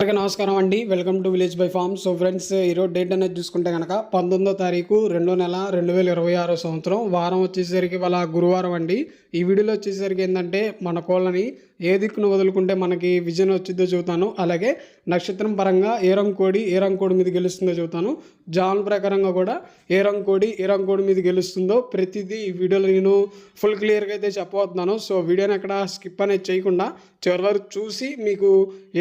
అందరికీ నమస్కారం అండి. Welcome to village by farm so friends ఈరోజు డేట్ అనేది చూసుకుంటే కనుక పంతొమ్మిదో తారీఖు రెండో నెల రెండు వేల ఇరవై ఆరో సంవత్సరం. వారం వచ్చేసరికి వాళ్ళ గురువారం అండి. ఈ వీడియోలో వచ్చేసరికి ఏంటంటే మన కోళ్ళని ఏ దిక్కును వదులుకుంటే మనకి విజయం వచ్చిందో చెబుతాను. అలాగే నక్షత్రం పరంగా ఏ రంకోడి ఏ రంకోడి మీద గెలుస్తుందో చెబుతాను. జాన్ ప్రకారంగా కూడా ఏ రంకోడి ఏ రంకోడి మీద గెలుస్తుందో ప్రతిదీ ఈ వీడియోలో నేను ఫుల్ క్లియర్గా అయితే చెప్పబోతున్నాను. సో వీడియోని అక్కడ స్కిప్ అనేది చేయకుండా చివరి వరకు చూసి మీకు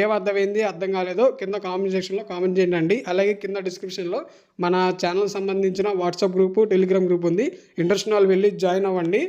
ఏం అర్థమైంది అర్థం కాలేదో కింద కామెంట్ సెక్షన్లో కామెంట్ చేయండి అలాగే కింద డిస్క్రిప్షన్లో మన ఛానల్ సంబంధించిన వాట్సాప్ గ్రూపు టెలిగ్రామ్ గ్రూప్ ఉంది. ఇంట్రెస్ట్ వాళ్ళు వెళ్ళి జాయిన్ అవ్వండి.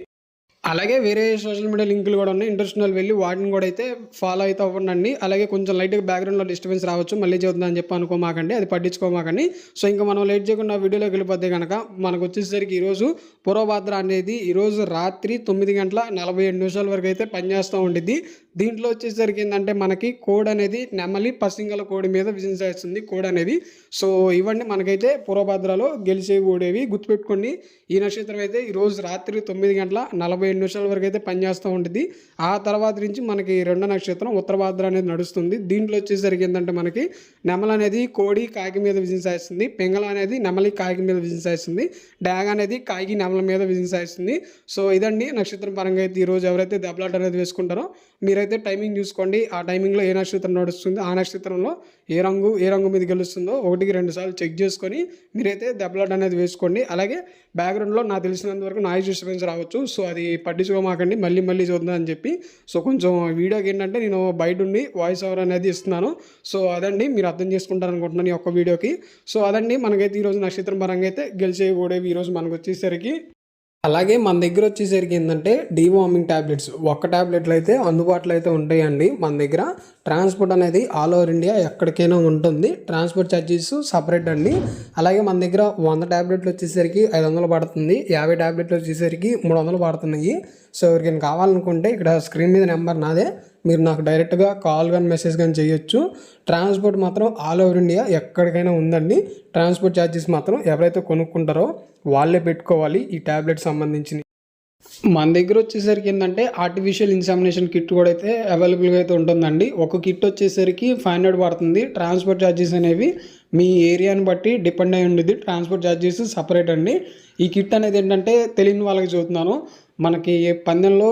అలాగే వేరే సోషల్ మీడియా లింకులు కూడా ఉన్నాయి. ఇంటర్నల్ వెళ్ళి వాటిని కూడా అయితే ఫాలో అయితే అవ్వండి అలాగే కొంచెం లైట్గా బ్యాక్గ్రౌండ్లో డిస్టర్బెన్స్ రావచ్చు. మళ్ళీ చదువుతుందని చెప్పి అనుకోమాకండి. అది పట్టించుకోమాకండి. సో ఇంకా మనం లేట్ చేయకుండా వీడియోలోకి వెళ్ళిపోతే కనుక మనకు వచ్చేసరికి ఈరోజు పూర్వభాద్ర అనేది ఈరోజు రాత్రి తొమ్మిది గంటల నలభై ఏడు నిమిషాల వరకు అయితే పనిచేస్తూ ఉండిద్ది. దీంట్లో వచ్చేసరికి ఏంటంటే మనకి కోడ్ అనేది నెమలి పసింగల కోడి మీద విజయం చేస్తుంది కోడ్ అనేది. సో ఇవన్నీ మనకైతే పూర్వభద్రలో గెలిచే ఓడేవి గుర్తుపెట్టుకోండి ఈ నక్షత్రం అయితే ఈరోజు రాత్రి తొమ్మిది గంటల నలభై ఏడు నిమిషాల వరకు అయితే పనిచేస్తూ ఉంటుంది ఆ తర్వాత నుంచి మనకి రెండో నక్షత్రం ఉత్తరభాద్ర అనేది నడుస్తుంది. దీంట్లో వచ్చేసరికి ఏంటంటే మనకి నెమల అనేది కోడి కాకి మీద విజయం సాయిస్తుంది పెంగళ అనేది నెమలి కాకి మీద విజయం సాయిస్తుంది డాగ్ అనేది కాకి నెమల మీద విజయం సాయిస్తుంది సో ఇదండి నక్షత్రం పరంగా అయితే ఈరోజు ఎవరైతే దెబ్బలాట అనేది వేసుకుంటారో మీరైతే టైమింగ్ చూసుకోండి. ఆ టైమింగ్లో ఏ నక్షత్రం నడుస్తుంది ఆ నక్షత్రంలో ఏ రంగు ఏ రంగు మీద గెలుస్తుందో ఒకటికి రెండు సార్లు చెక్ చేసుకొని మీరైతే దెబ్బలాట అనేది వేసుకోండి. అలాగే బ్యాక్గ్రౌండ్లో నాకు తెలిసినంత వరకు నాయిస్ డిస్టర్బెన్స్ రావచ్చు. సో అది పట్టించుకోమాకండి మళ్ళీ మళ్ళీ చూద్దాం అని చెప్పి. సో కొంచెం వీడియోకి ఏంటంటే నేను బయట ఉండి వాయిస్ ఓవర్ అనేది ఇస్తున్నాను. సో అదండి మీరు అర్థం చేసుకుంటారు అనుకుంటున్నాను ఈ ఒక్క వీడియోకి. సో అదండి మనకైతే ఈరోజు నక్షత్రం పరంగా అయితే గెలిచే ఈరోజు మనకు వచ్చేసరికి. అలాగే మన దగ్గర వచ్చేసరికి ఏంటంటే డీవార్మింగ్ ట్యాబ్లెట్స్ ఒక్క ట్యాబ్లెట్లు అయితే అందుబాటులో అయితే ఉంటాయండి మన దగ్గర. ట్రాన్స్పోర్ట్ అనేది ఆల్ ఓవర్ ఇండియా ఎక్కడికైనా ఉంటుంది. ట్రాన్స్పోర్ట్ ఛార్జెస్ సపరేట్ అండి. అలాగే మన దగ్గర వంద ట్యాబ్లెట్లు వచ్చేసరికి ఐదు వందలు పడుతుంది. యాభై ట్యాబ్లెట్లు వచ్చేసరికి మూడు వందలు పడుతున్నాయి. సో ఎవరికైనా కావాలనుకుంటే ఇక్కడ స్క్రీన్ మీద నెంబర్ నాదే. మీరు నాకు డైరెక్ట్గా కాల్ కానీ మెసేజ్ కానీ చేయొచ్చు. ట్రాన్స్పోర్ట్ మాత్రం ఆల్ ఓవర్ ఇండియా ఎక్కడికైనా ఉందండి. ట్రాన్స్పోర్ట్ ఛార్జెస్ మాత్రం ఎవరైతే కొనుక్కుంటారో వాళ్ళే పెట్టుకోవాలి ఈ ట్యాబ్లెట్ సంబంధించిన మన దగ్గర వచ్చేసరికి ఏంటంటే ఆర్టిఫిషియల్ ఇన్సామినేషన్ కిట్ కూడా అయితే అవైలబుల్గా అయితే ఉంటుందండి. ఒక కిట్ వచ్చేసరికి ఫైవ్ హండ్రెడ్ పడుతుంది. ట్రాన్స్పోర్ట్ ఛార్జెస్ అనేవి మీ ఏరియాని బట్టి డిపెండ్ అయి ఉండేది. ట్రాన్స్పోర్ట్ ఛార్జెస్ సపరేట్ అండి. ఈ కిట్ అనేది ఏంటంటే తెలియని వాళ్ళకి చూస్తున్నాను మనకి పందెంలో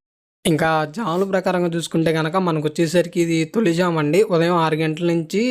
ఇంకా జాముల ప్రకారంగా చూసుకుంటే కనుక మనకు వచ్చేసరికి ఇది తొలి జామ్ అండి. ఉదయం ఆరు గంటల నుంచి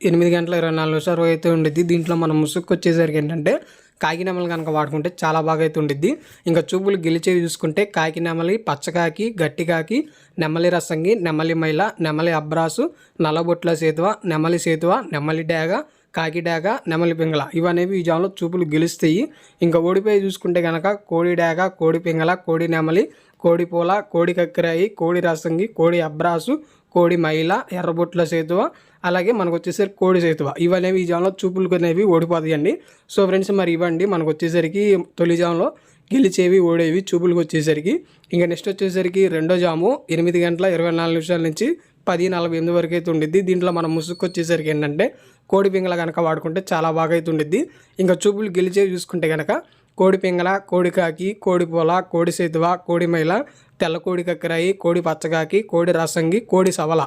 ఎనిమిది గంటల ఇరవై నాలుగు నిమిషాలు అయితే ఉండిద్ది. దీంట్లో మనం ముసుక్కు వచ్చేసరికి ఏంటంటే కాకినెమలు కనుక వాడుకుంటే చాలా బాగా అయితే ఉండిద్ది. ఇంకా చూపులు గెలిచేవి చూసుకుంటే కాకి నెమలి పచ్చకాకి గట్టికాకి నెమలి రసంగి నెమలి మైల నెమలి అబ్రాసు నల్లబొట్ల సేతువ నెమలి సేతువ నెమలి డాగ కాకి డేగ నెమలి పింగళ ఇవనేవి ఈ జాములో చూపులు గెలుస్తాయి. ఇంకా ఓడిపోయి చూసుకుంటే కనుక కోడి డాగ కోడి పింగళ కోడి నెమలి కోడి పూల కోడి కక్కిరాయి కోడి రసంగి కోడి అబ్రాసు కోడి మైల ఎర్రబొట్ల సేతువ అలాగే మనకు వచ్చేసరికి కోడి సేతువ. ఇవనేవి ఈ జాములో చూపులు అనేవి ఓడిపోతాయండి. సో ఫ్రెండ్స్ మరి ఇవ్వండి మనకు వచ్చేసరికి తొలి జాములో గెలిచేవి ఓడేవి చూపులకు వచ్చేసరికి ఇంకా నెక్స్ట్ వచ్చేసరికి రెండో జాము ఎనిమిది గంటల ఇరవై నాలుగు నిమిషాల నుంచి పది నలభై ఎనిమిది వరకు అయితే ఉండిద్ది. దీంట్లో మనం ముసుగు వచ్చేసరికి ఏంటంటే కోడి పింగల కనుక వాడుకుంటే చాలా బాగా అయితే ఉండిద్ది ఇంకా చూపులు గెలిచేవి చూసుకుంటే కనుక కోడి పింగళ కోడి కాకి కోడి పొల కోడి సేతువ కోడి మైల తెల్ల కోడి కక్కరాయి కోడి పచ్చకాకి కోడి రసంగి కోడి సవల.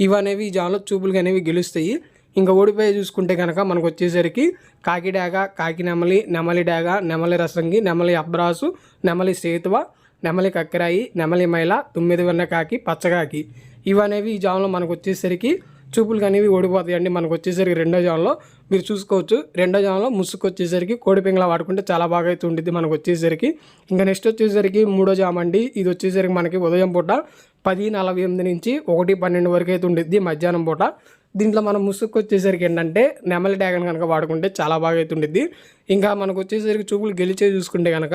ఇవనేవి ఈ జాన్లో చూపులు అనేవి గెలుస్తాయి. ఇంకా ఓడిపోయి చూసుకుంటే కనుక మనకు వచ్చేసరికి కాకి డాగ కాకి నెమలి నెమలి డాగ నెమలి రసంగి నెమలి అబ్రాసు నెమలి సేతువ నెమలి కక్కరాయి నెమలి మైల తొమ్మిది వెన్న కాకి పచ్చకాకి ఇవనేవి ఈ జాములో మనకు వచ్చేసరికి చూపులు అనేవి ఓడిపోతాయండి మనకు వచ్చేసరికి రెండో జాన్లో మీరు చూసుకోవచ్చు. రెండో జాన్లో ముసుగు వచ్చేసరికి కోడి పింగళ వాడుకుంటే చాలా బాగా అయితే ఉండిద్ది మనకు వచ్చేసరికి. ఇంకా నెక్స్ట్ వచ్చేసరికి మూడో జామ్ అండి. ఇది వచ్చేసరికి మనకి ఉదయం పూట పది నలభై ఎనిమిది నుంచి ఒకటి పన్నెండు వరకు అయితే ఉండిద్ది మధ్యాహ్నం పూట. దీంట్లో మనం ముసుగు వచ్చేసరికి ఏంటంటే నెమలి డ్యాగన్ కనుక వాడుకుంటే చాలా బాగా అయితే ఉండిద్ది. ఇంకా మనకు వచ్చేసరికి చూపులు గెలిచే చూసుకుంటే కనుక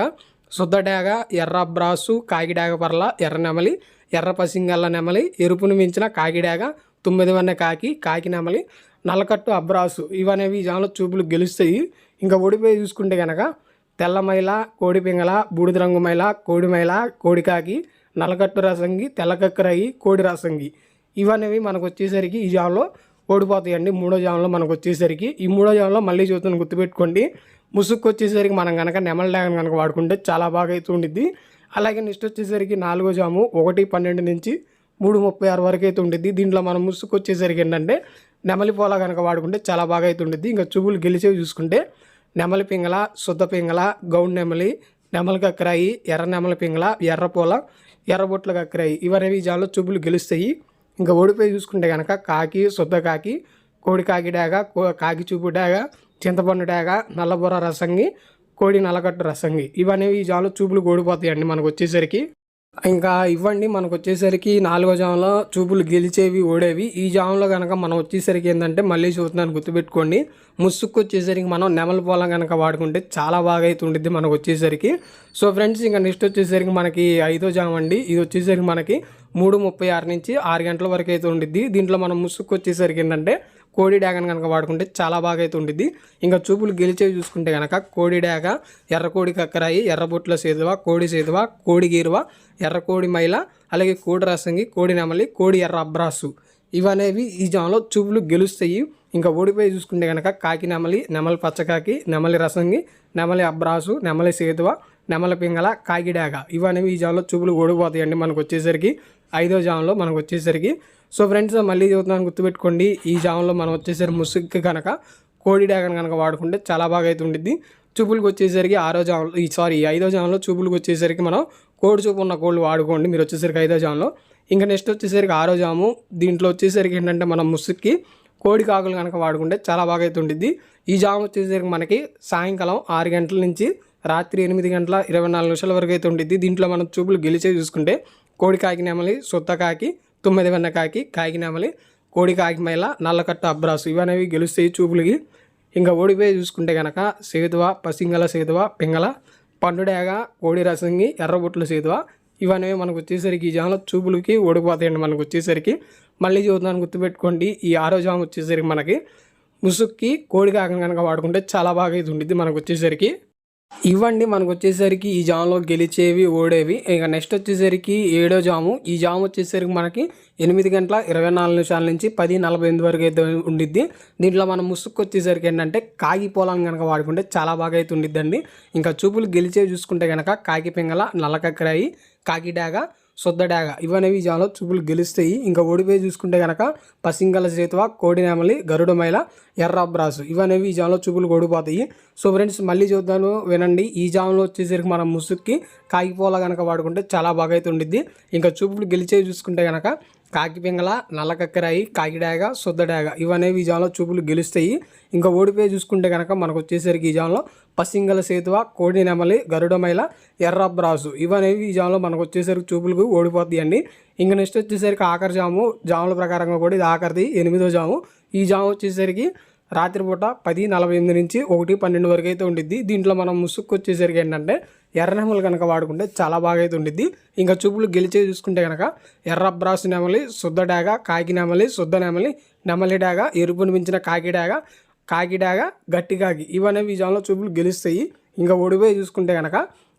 శుద్ధ డాగ ఎర్ర బ్రాసు కాకిడాగ పర్ల ఎర్ర నెమలి ఎర్ర పసింగల్ల నెమలి ఎరుపును మించిన కాకిడాగ తొమ్మిది వన్న కాకి కాకి నెమలి నల్లకట్టు అబ్రాసు ఇవనేవి ఈ చూపులు గెలుస్తాయి. ఇంకా ఓడిపోయి చూసుకుంటే కనుక తెల్లమైల కోడి పింగళ బూడిద రంగు మైల కోడి మైల కోడికాకి నల్లకట్టు రసంగి తెల్లకక్కరయి కోడి రసంగి ఇవనేవి మనకు వచ్చేసరికి ఈ జాములో ఓడిపోతాయండి. మూడో జామ్లో మనకు వచ్చేసరికి ఈ మూడో జామ్లో మళ్ళీ చూస్తాను గుర్తుపెట్టుకోండి. ముసుక్కు వచ్చేసరికి మనం కనుక నెమల డ్యాగన్ కనుక వాడుకుంటే చాలా బాగా అయితే ఉండిద్ది అలాగే నెక్స్ట్ వచ్చేసరికి నాలుగో జాము ఒకటి పన్నెండు నుంచి మూడు ముప్పై ఆరు వరకు అయితే ఉండిద్ది. దీంట్లో మనం ముసుగు వచ్చేసరికి ఏంటంటే నెమలి పోల కనుక వాడుకుంటే చాలా బాగా అయితే ఉండిద్ది. ఇంకా చూపులు గెలిచేవి చూసుకుంటే నెమలి పింగళ శుద్ధ పింగళ గౌండ్ నెమలి నెమలి కక్కరాయి ఎర్ర నెమలి పింగళ ఎర్రపూల ఎర్రబొట్ల కక్కరాయి ఇవనేవి జాలో చూపులు గెలుస్తాయి. ఇంకా ఓడిపోయి చూసుకుంటే కనుక కాకి శుద్ధ కాకి కోడి కాకి డాగ కో- కాకి చూపు డాగ చింతపండు డాగ నల్లబొర రసంగి కోడి నల్లగట్టు రసంగి ఇవనేవి ఈ జాలో చూపులు ఓడిపోతాయండి మనకు వచ్చేసరికి. ఇంకా ఇవ్వండి మనకు వచ్చేసరికి నాలుగో జాములో చూపులు గెలిచేవి ఓడేవి. ఈ జాములో కనుక మనం వచ్చేసరికి ఏంటంటే మళ్ళీ చూస్తున్నాను గుర్తుపెట్టుకోండి. ముసుక్కు వచ్చేసరికి మనం నెమల పొలం కనుక వాడుకుంటే చాలా బాగా అయితే ఉండిద్ది మనకు వచ్చేసరికి. సో ఫ్రెండ్స్ ఇంకా నెక్స్ట్ వచ్చేసరికి మనకి ఐదో జామ్ అండి. ఇది వచ్చేసరికి మనకి మూడు ముప్పై ఆరు నుంచి ఆరు గంటల వరకు అయితే ఉండిద్ది. దీంట్లో మనం ముసుక్కు వచ్చేసరికి ఏంటంటే కోడి డాగన్ కనుక వాడుకుంటే చాలా బాగా అయితే ఉండిద్ది ఇంకా చూపులు గెలిచేవి చూసుకుంటే కనుక కోడి డాగ ఎర్ర కోడి కక్కరాయి ఎర్రబొట్ల సేదువ కోడి సేదువ కోడి గీరువ ఎర్ర కోడి మైల అలాగే కోడి రసంగి కోడి నెమలి కోడి ఎర్ర అబ్రాసు. ఇవనేవి ఈ జామలో చూపులు గెలుస్తాయి. ఇంకా ఓడిపోయి చూసుకుంటే కనుక కాకి నెమలి నెమలి పచ్చకాకి నెమలి రసంగి నెమలి అబ్రాసు నెమలి సేతువ నెమల పింగళ కాకిడాగ ఇవనేవి ఈ జామలో చూపులు ఓడిపోతాయండి మనకు వచ్చేసరికి. ఐదో జామలో మనకు వచ్చేసరికి. సో ఫ్రెండ్స్ మళ్ళీ చదువుతున్నాను గుర్తుపెట్టుకోండి. ఈ జామలో మనం వచ్చేసరికి ముసుగు కనుక కోడి డాగన్ కనుక వాడుకుంటే చాలా బాగా అయితే ఉండిద్ది. చూపులకు వచ్చేసరికి ఆరో జామలో ఈ సారీ ఐదో జామలో చూపులకు వచ్చేసరికి మనం కోడి చూపు ఉన్న కోళ్ళు వాడుకోండి. మీరు వచ్చేసరికి ఐదో జామలో. ఇంకా నెక్స్ట్ వచ్చేసరికి ఆరో జాము. దీంట్లో వచ్చేసరికి ఏంటంటే మనం ముసుగుకి కోడి కాకులు కనుక వాడుకుంటే చాలా బాగా అయితే ఉండిద్ది. ఈ జాము వచ్చేసరికి మనకి సాయంకాలం ఆరు గంటల నుంచి రాత్రి ఎనిమిది గంటల ఇరవై నాలుగు నిమిషాల వరకు అయితే ఉండిద్ది. దీంట్లో మనం చూపులు గెలిచే చూసుకుంటే కోడి కాకి నెమలి సొత్త కాకి తొమ్మిది వెన్న కాకి కాకినామలి కోడి కాకిమైల నల్లకట్ట అబ్రాసు. ఇవనేవి గెలుస్తాయి చూపులకి. ఇంకా ఓడిపోయి చూసుకుంటే కనుక సేతువ పసింగల సేతువ పింగళ పండుడేగ కోడి రసంగి ఎర్రబొట్ల సేతువ. ఇవనేవి మనకు వచ్చేసరికి ఈ జామలో చూపులకి ఓడిపోతాయండి మనకు వచ్చేసరికి. మళ్ళీ చూద్దాన్ని గుర్తుపెట్టుకోండి ఈ ఆరో జాము వచ్చేసరికి మనకి ముసుక్కి కోడి కాకని కనుక వాడుకుంటే చాలా బాగా ఇది ఉండిద్ది మనకు వచ్చేసరికి. ఇవ్వండి మనకు వచ్చేసరికి ఈ జామ్లో గెలిచేవి ఓడేవి. ఇక నెక్స్ట్ వచ్చేసరికి ఏడో జాము. ఈ జాము వచ్చేసరికి మనకి ఎనిమిది గంటల ఇరవై నాలుగు నిమిషాల నుంచి పది నలభై ఎనిమిది వరకు అయితే ఉండిద్ది. దీంట్లో మనం ముసుక్కు వచ్చేసరికి ఏంటంటే కాగి పొలాన్ని కనుక వాడుకుంటే చాలా బాగా అయితే ఉండిద్దండి. ఇంకా చూపులు గెలిచేవి చూసుకుంటే కనుక కాకి పింగళ నల్లకక్కరాయి కాకి శుద్ధ ఇవనేవి జాలో చూపులు గెలుస్తాయి. ఇంకా ఓడిపోయి చూసుకుంటే కనుక పసింగల సేతువ కోడి నెమలి గరుడ ఎర్ర ఇవనేవి ఈ జాలో చూపులు ఓడిపోతాయి. సో ఫ్రెండ్స్ మళ్ళీ చూద్దాను వినండి. ఈ జామ్లో వచ్చేసరికి మనం ముసుక్కి కాగిపోలా కనుక వాడుకుంటే చాలా బాగా అయితే ఉండిద్ది. ఇంకా చూపులు గెలిచేవి చూసుకుంటే కనుక కాకి పింగళ నల్లకక్కరాయి కాకిడాగ శుద్ధడాగ ఇవనేవి ఈ చూపులు గెలుస్తాయి. ఇంకా ఓడిపోయి చూసుకుంటే కనుక మనకు వచ్చేసరికి ఈ జామ్లో పసింగల సేతువ కోడి నెమలి గరుడమైల ఎర్రబ్రాసు ఇవనేవి ఈ జామ్లో మనకు వచ్చేసరికి చూపులకు ఓడిపోతాయండి ఇంకా నెక్స్ట్ వచ్చేసరికి ఆఖరి జాము జాముల ప్రకారంగా కూడా ఇది ఆఖరిది ఎనిమిదో జాము. ఈ జాము వచ్చేసరికి రాత్రిపూట పది నలభై ఎనిమిది నుంచి ఒకటి పన్నెండు వరకు అయితే ఉండిద్ది. దీంట్లో మనం ముసుక్కు వచ్చేసరికి ఏంటంటే ఎర్ర నెమలు కనుక వాడుకుంటే చాలా బాగా అయితే ఉండిద్ది. ఇంకా చూపులు గెలిచే చూసుకుంటే కనుక ఎర్ర బ్రాసు నెమలి శుద్ధ డాగ కాకి నెమలి శుద్ధ నెమలి నెమలి డాగ ఎరుపును మించిన కాకి డాగ కాకి డాగ గట్టి కాకి ఇవనేవి ఈ చూపులు గెలుస్తాయి. ఇంకా ఓడిపోయి చూసుకుంటే కనుక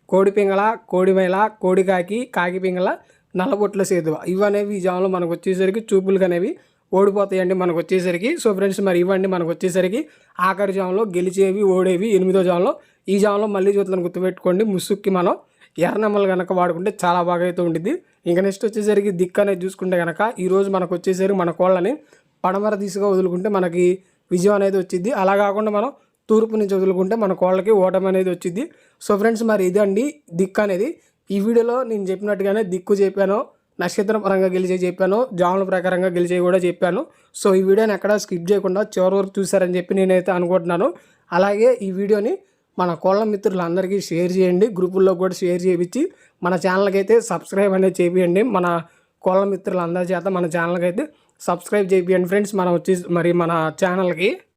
కోడి పింగళ కోడి మైల కోడి కాకి కాకి పింగళ నల్లబొట్ల సేతువ ఇవనేవి ఈ మనకు వచ్చేసరికి చూపులు అనేవి ఓడిపోతాయండి మనకు వచ్చేసరికి. సో ఫ్రెండ్స్ మరి ఇవ్వండి మనకు వచ్చేసరికి ఆఖరి జామ్లో గెలిచేవి ఓడేవి ఎనిమిదో జామ్లో ఈ జామ్లో మళ్ళీ చూద్దాం గుర్తుపెట్టుకోండి. ముసుక్కి మనం ఎర్రనమ్మలు కనుక వాడుకుంటే చాలా బాగా అయితే ఉంటుంది ఇంకా నెక్స్ట్ వచ్చేసరికి దిక్కు అనేది చూసుకుంటే కనుక ఈరోజు మనకు వచ్చేసరికి మన కోళ్ళని పడమర దిశగా వదులుకుంటే మనకి విజయం అనేది వచ్చింది అలా కాకుండా మనం తూర్పు నుంచి వదులుకుంటే మన కోళ్ళకి ఓటమి అనేది వచ్చింది సో ఫ్రెండ్స్ మరి ఇదండి దిక్కు అనేది. ఈ వీడియోలో నేను చెప్పినట్టుగానే దిక్కు చెప్పాను నక్షత్రం పరంగా గెలిచే చెప్పాను జాముల ప్రకారంగా గెలిచే కూడా చెప్పాను. సో ఈ వీడియోని ఎక్కడ స్కిప్ చేయకుండా చివరి వరకు చూసారని చెప్పి నేనైతే అనుకుంటున్నాను. అలాగే ఈ వీడియోని మన కోళ్ళ మిత్రులందరికీ షేర్ చేయండి. గ్రూపుల్లో కూడా షేర్ చేయించి మన ఛానల్కి అయితే సబ్స్క్రైబ్ అనేది చేయండి మన కోళ్ళ మిత్రులందరి చేత మన ఛానల్కి అయితే సబ్స్క్రైబ్ చేయండి ఫ్రెండ్స్ మనం వచ్చి మరి మన ఛానల్కి